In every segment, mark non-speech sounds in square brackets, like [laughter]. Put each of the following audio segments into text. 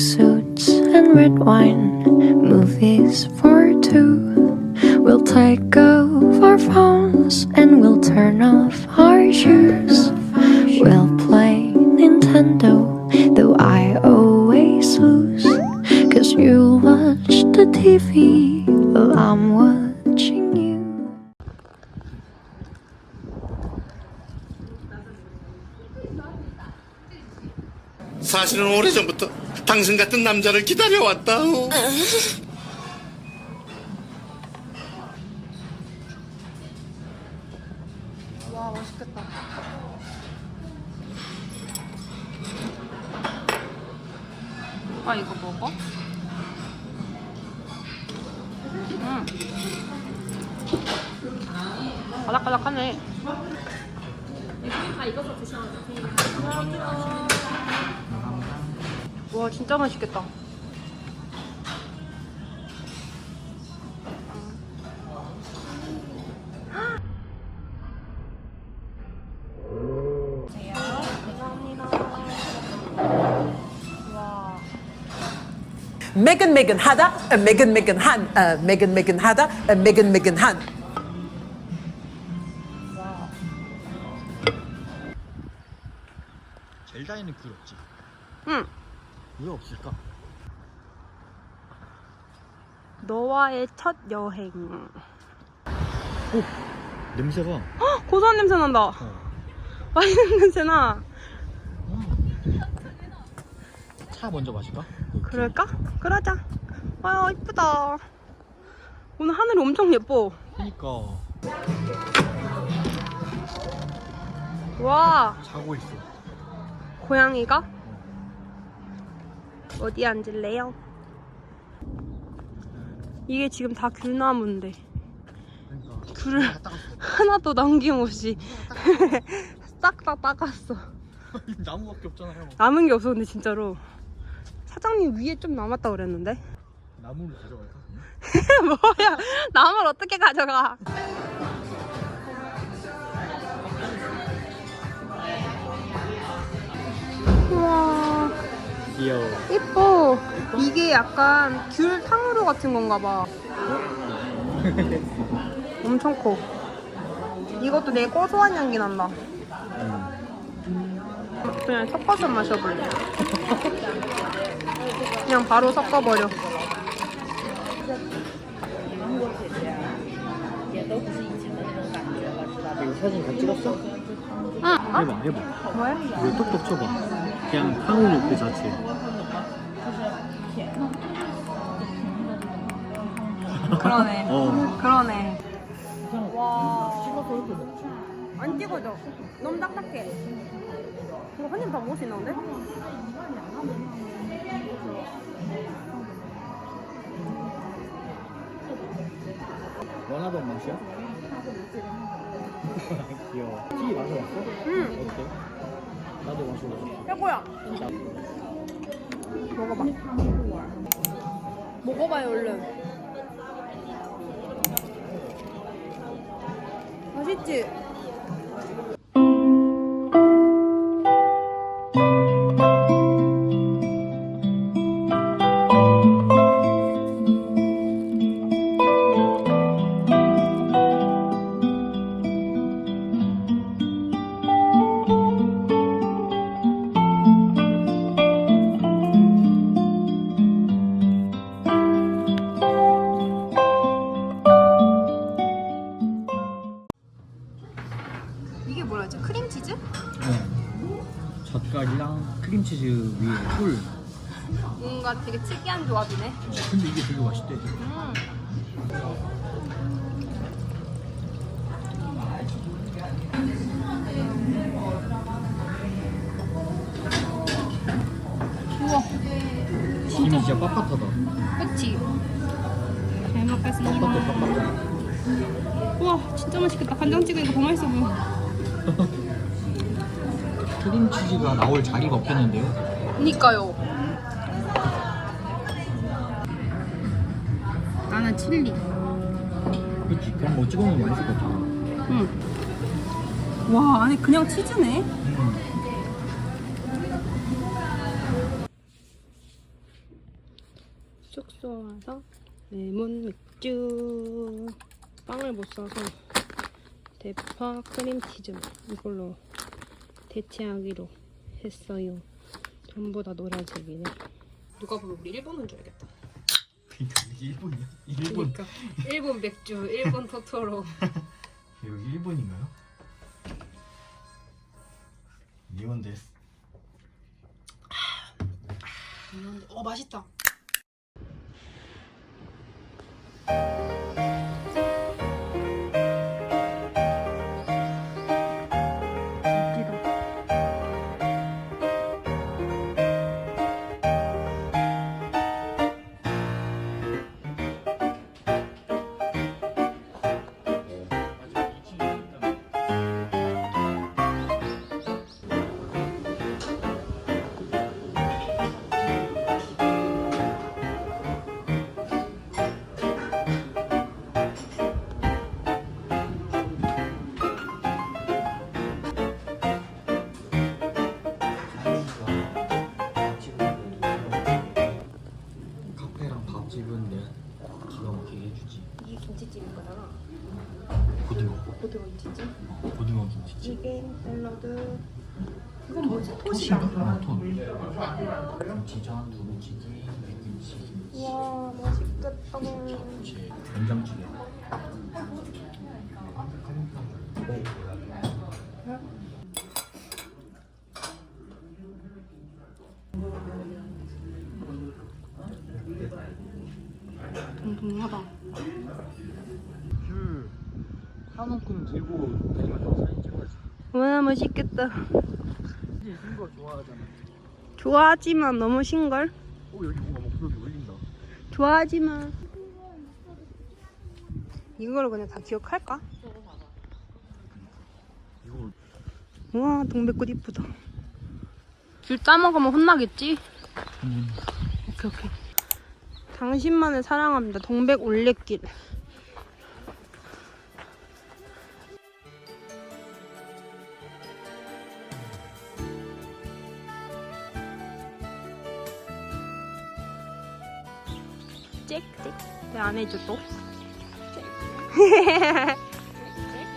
suits and red wine, movies for two. We'll take off our phones and we'll turn off our shoes. We'll play Nintendo, though I always lose. Cause you watch the TV while I'm watching 사실은 오래전부터 당신 같은 남자를 기다려왔다. 어. 와 맛있겠다. 아 이거 먹어? 음. 바삭바삭하네. 다 익어서 드셔야 와 진짜 맛있겠다. Megan Megan 하다, 어, Megan Megan 한, 어, Megan Megan 하다, 어, Megan Megan 한. 젤다에는 굴 없지. 응. 왜 없을까? 너와의 첫 여행. 냄새가. 고소한 냄새 난다. 어. 맛있는 냄새 나. 차 먼저 마실까? 그럴까? 그러자. 아 이쁘다. 오늘 하늘이 엄청 예뻐. 그니까 와 자고 있어. 고양이가 어디 앉을래요? 이게 지금 다 귤나무인데 그러니까. 귤을. 하나도 남김없이 [laughs] 싹 다 따갔어. [laughs] 나무밖에 없잖아요. 남은 게 없어 근데 진짜로 사장님 위에 좀 남았다 그랬는데 나무를 가져갈까? [laughs] 뭐야 나무를 어떻게 가져가? 귀여워. 예뻐. 이게 약간 귤 탕후루 같은 건가 봐. [laughs] 엄청 커. 이것도 되게 고소한 향기 난다. 그냥 섞어서 마셔볼래. [laughs] 그냥 바로 섞어버려. 이거 사진 다 찍었어? 응. 어? 해봐, 해봐. 뭐야? 이거 톡톡 쳐봐. 그냥 탕후루 그 자체. 그러네. [laughs] 어. 그러네. 와. 안 찍어져. 너무 딱딱해. 이거 한 입 다 먹을 수 있나 본데? 원하던 맛이야? [laughs] 귀여워. 티 마셔봤어? 응. 어때? 나도 마셔봤어. 최고야. 먹어봐. 먹어봐요, 얼른. 맛있지? 크림치즈? 어. 젓갈이랑 크림치즈 위에 꿀. 뭔가 되게 특이한 조합이네. 근데 이게 되게 맛있대. 음. 우와, 김이 진짜 빳빳하다. 그치? 잘 먹겠습니다. 빳빳해, 빳빳해. 우와, 진짜 맛있겠다. 간장 찍으니까 더 맛있어 보여. 크림치즈가 나올 자리가 없겠는데요? 그니까요. 나는 칠리. 그치? 그럼 뭐 찍어 먹으면 맛있을 것 같아. 응. 와, 아니 그냥 치즈네. 숙소 와서 레몬 맥주 빵을 못 사서 대파 크림치즈 이걸로 대체하기로 했어요. 전부 다 노란색이네. 누가 보면 우리 일본 온줄 알겠다. 그러니까 일본이야? 일본. 그러니까. 일본 맥주 일본 토토로. [laughs] 여기 일본인가요? 일본 데스. 어 맛있다 거잖아. 고등어 고등어 김치찜 어, 고등어 김치찜 이게 샐러드. 이건 뭐지? 토시다. 어, 톤. 김치전, 두부찌개, 백김치, 김치 와 맛있겠다 잡채, 된장찌개. 둥둥하다 들고 다니면서 사진 찍어야지. 와 맛있겠다. 이제 이거 좋아하잖아. 좋아하지만 너무 신걸? 오 여기 뭔가 목소리 울린다. 좋아하지만. 이걸 그냥 다 기억할까? 이거 우와 동백꽃 이쁘다. 귤 따먹으면 혼나겠지? 음. 오케이 오케이. 당신만을 사랑합니다. 동백 올레길 짹짹 왜안 해줘 또?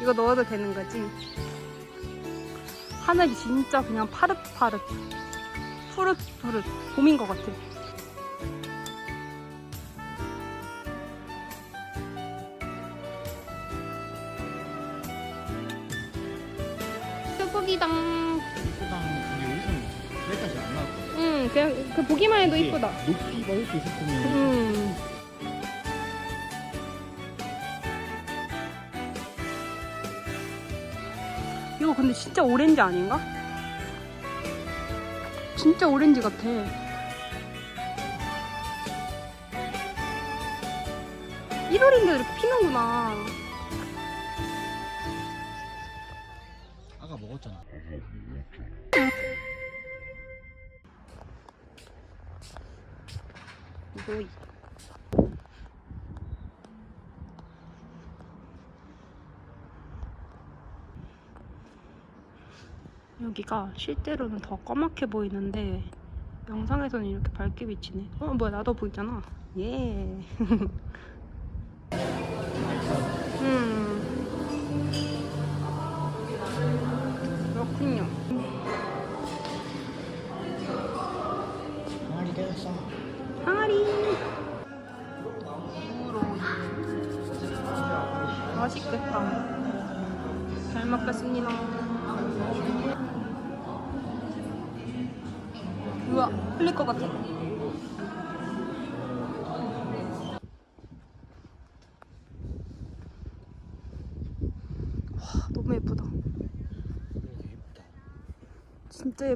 이거 넣어도 되는 거지? 하늘이 진짜 그냥 파릇파릇 푸릇푸릇 봄인 것 같아 수북이당 여기서는 여기까지 안 나왔거든 응 그냥 그 보기만 해도 이쁘다 높이 먹을 수 있을 거면 음. 이거 근데 진짜 오렌지 아닌가? 진짜 오렌지 같아. 1월인데 이렇게 피는구나. 아까 먹었잖아 이거 여기가 실제로는 더 까맣게 보이는데 영상에서는 이렇게 밝게 비치네. 어 뭐야 나도 보이잖아. 예. [laughs] 음. 그렇군요. 항아리 깨졌어 항아리. 맛있겠다. 잘 먹겠습니다. 우와, 흘릴 것 같아. 와, 너무 예쁘다. 예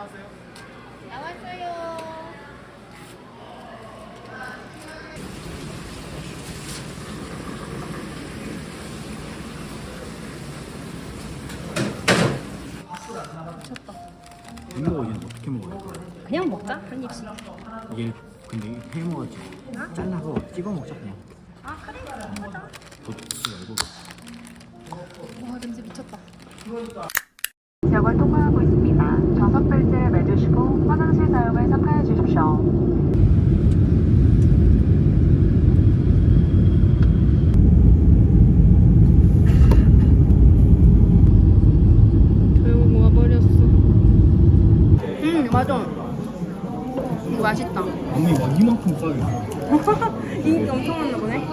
나왔어요? 나왔어요. 이거 어떻게 먹어야 돼? 그냥 먹자 한 입씩. 이게 근데 해먹었지 아? 잘라서 찍어 먹자 그냥 아 그래 하자. 도둑지 말고 와 냄새 미쳤다. 역을 통과하고 있습니다. 좌석 벨트를 매주시고 화장실 사용을 삼가해 주십시오. 결국. 음 맞아. 이거 맛있다. 언니 막 이만큼 싸게 [laughs] 인기 엄청 많나 보네.